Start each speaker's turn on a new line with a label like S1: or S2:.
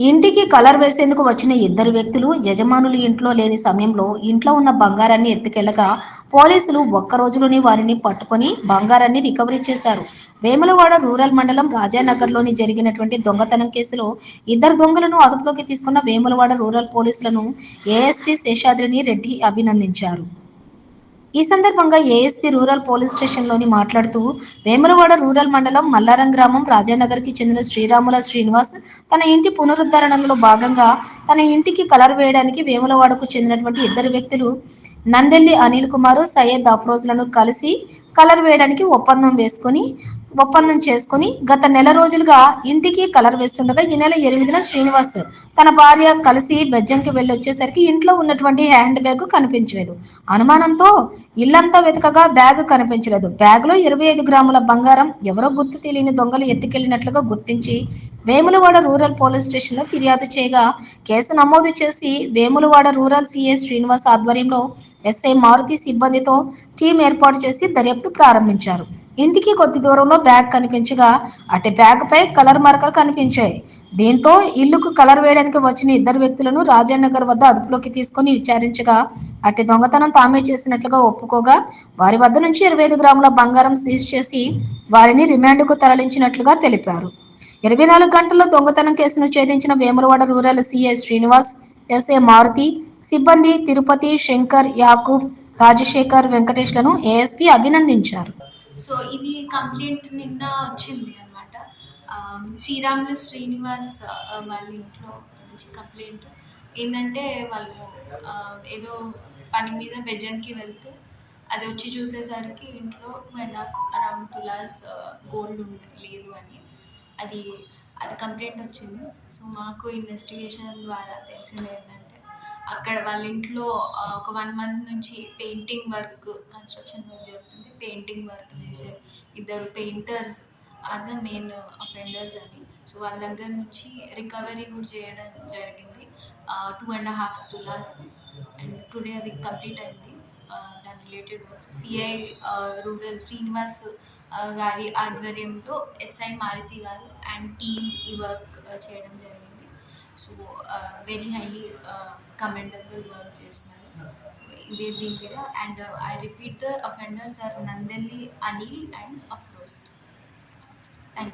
S1: ఇంటికి కలర్ వేసేందుకు వచ్చిన ఇద్దరు వ్యక్తులు యజమానులు ఇంట్లో లేని సమయంలో ఇంట్లో ఉన్న బంగారాన్ని ఎత్తుకెళ్ళగా పోలీసులు ఒక్క రోజులోనే వారిని పట్టుకొని బంగారాన్ని రికవరీ చేశారు. వేములవాడ రూరల్ మండలం రాజానగర్లోని జరిగినటువంటి దొంగతనం కేసులో ఇద్దరు దొంగలను అదుపులోకి తీసుకున్న వేములవాడ రూరల్ పోలీసులను ఏఎస్పీ శేషాద్రిని రెడ్డి అభినందించారు. ఈ సందర్భంగా ఏఎస్పీ రూరల్ పోలీస్ స్టేషన్లోని మాట్లాడుతూ వేములవాడ రూరల్ మండలం మల్లారం గ్రామం రాజానగర్కి చెందిన శ్రీరాముల శ్రీనివాస్ తన ఇంటి పునరుద్ధరణలో భాగంగా తన ఇంటికి కలర్ వేయడానికి వేములవాడకు చెందినటువంటి ఇద్దరు వ్యక్తులు నందెల్లి అనిల్ కుమార్ సయ్యద్ అఫ్రోజ్లను కలిసి కలర్ వేయడానికి ఒప్పందం వేసుకొని ఒప్పందం చేసుకుని గత నెల రోజులుగా ఇంటికి కలర్ వేస్తుండగా ఈ నెల ఎనిమిదిన శ్రీనివాస్ తన భార్య కలిసి బెజ్జంకి వెళ్ళి వచ్చేసరికి ఇంట్లో ఉన్నటువంటి హ్యాండ్ బ్యాగ్ కనిపించలేదు. అనుమానంతో ఇల్లంతా వెతకగా బ్యాగ్ కనిపించలేదు. బ్యాగ్లో ఇరవై ఐదు గ్రాముల బంగారం ఎవరో గుర్తు తెలియని దొంగలు ఎత్తుకెళ్ళినట్లుగా గుర్తించి వేములవాడ రూరల్ పోలీస్ స్టేషన్లో ఫిర్యాదు చేయగా కేసు నమోదు చేసి వేములవాడ రూరల్ సిఏ శ్రీనివాస్ ఆధ్వర్యంలో ఎస్ఐ మారుతి సిబ్బందితో టీం ఏర్పాటు చేసి దర్యాప్తు ప్రారంభించారు. ఇంటికి కొద్ది దూరంలో బ్యాగ్ కనిపించగా అటు బ్యాగ్ పై కలర్ మార్కర్ కనిపించాయి. దీంతో ఇల్లుకు కలర్ వేయడానికి వచ్చిన ఇద్దరు వ్యక్తులను రాజానగర్ వద్ద అదుపులోకి తీసుకుని విచారించగా అట్టి దొంగతనం తామే చేసినట్లుగా ఒప్పుకోగా వారి వద్ద నుంచి ఇరవై ఐదు గ్రాముల బంగారం సీజ్ చేసి వారిని రిమాండ్కు తరలించినట్లుగా తెలిపారు. ఇరవై నాలుగు గంటల్లో దొంగతనం కేసును ఛేదించిన Vemulawada rural CI Srinivas SA Maruthi సిబ్బంది తిరుపతి శంకర్ యాకూబ్ రాజశేఖర్ వెంకటేష్లను ఏఎస్పీ అభినందించారు.
S2: సో ఇది కంప్లైంట్ నిన్న వచ్చింది అనమాట శ్రీరాములు శ్రీనివాస్ వాళ్ళ ఇంట్లో నుంచి కంప్లైంట్. ఏంటంటే వాళ్ళు ఏదో పని మీద బెజన్కి వెళ్తే అది వచ్చి చూసేసరికి ఇంట్లో టూ అండ్ హాఫ్ అరౌండ్ తులాస్ గోల్డ్ లేదు అని అది అది కంప్లైంట్ వచ్చింది. సో మాకు ఇన్వెస్టిగేషన్ ద్వారా తెలిసింది ఏంటంటే అక్కడ వాళ్ళ ఇంట్లో ఒక వన్ మంత్ నుంచి పెయింటింగ్ వర్క్ కన్స్ట్రక్షన్ వర్క్ జరుగుతుంది. పెయింటింగ్ వర్క్ చేసే ఇద్దరు painters are the main offenders అని. సో వాళ్ళ దగ్గర నుంచి రికవరీ కూడా చేయడం జరిగింది. Two and half tolas. And today అది కంప్లీట్ అయింది. దాని related works CI rural Srinivas గారి ఆధ్వర్యంలో ఎస్ఐ మారుతి గారు అండ్ టీమ్ ఈ వర్క్ చేయడం జరిగింది. So very highly commendable work చేస్తున్నారు ఇదే దీని మీద and I repeat the offenders are Nandelli Anil and Afroz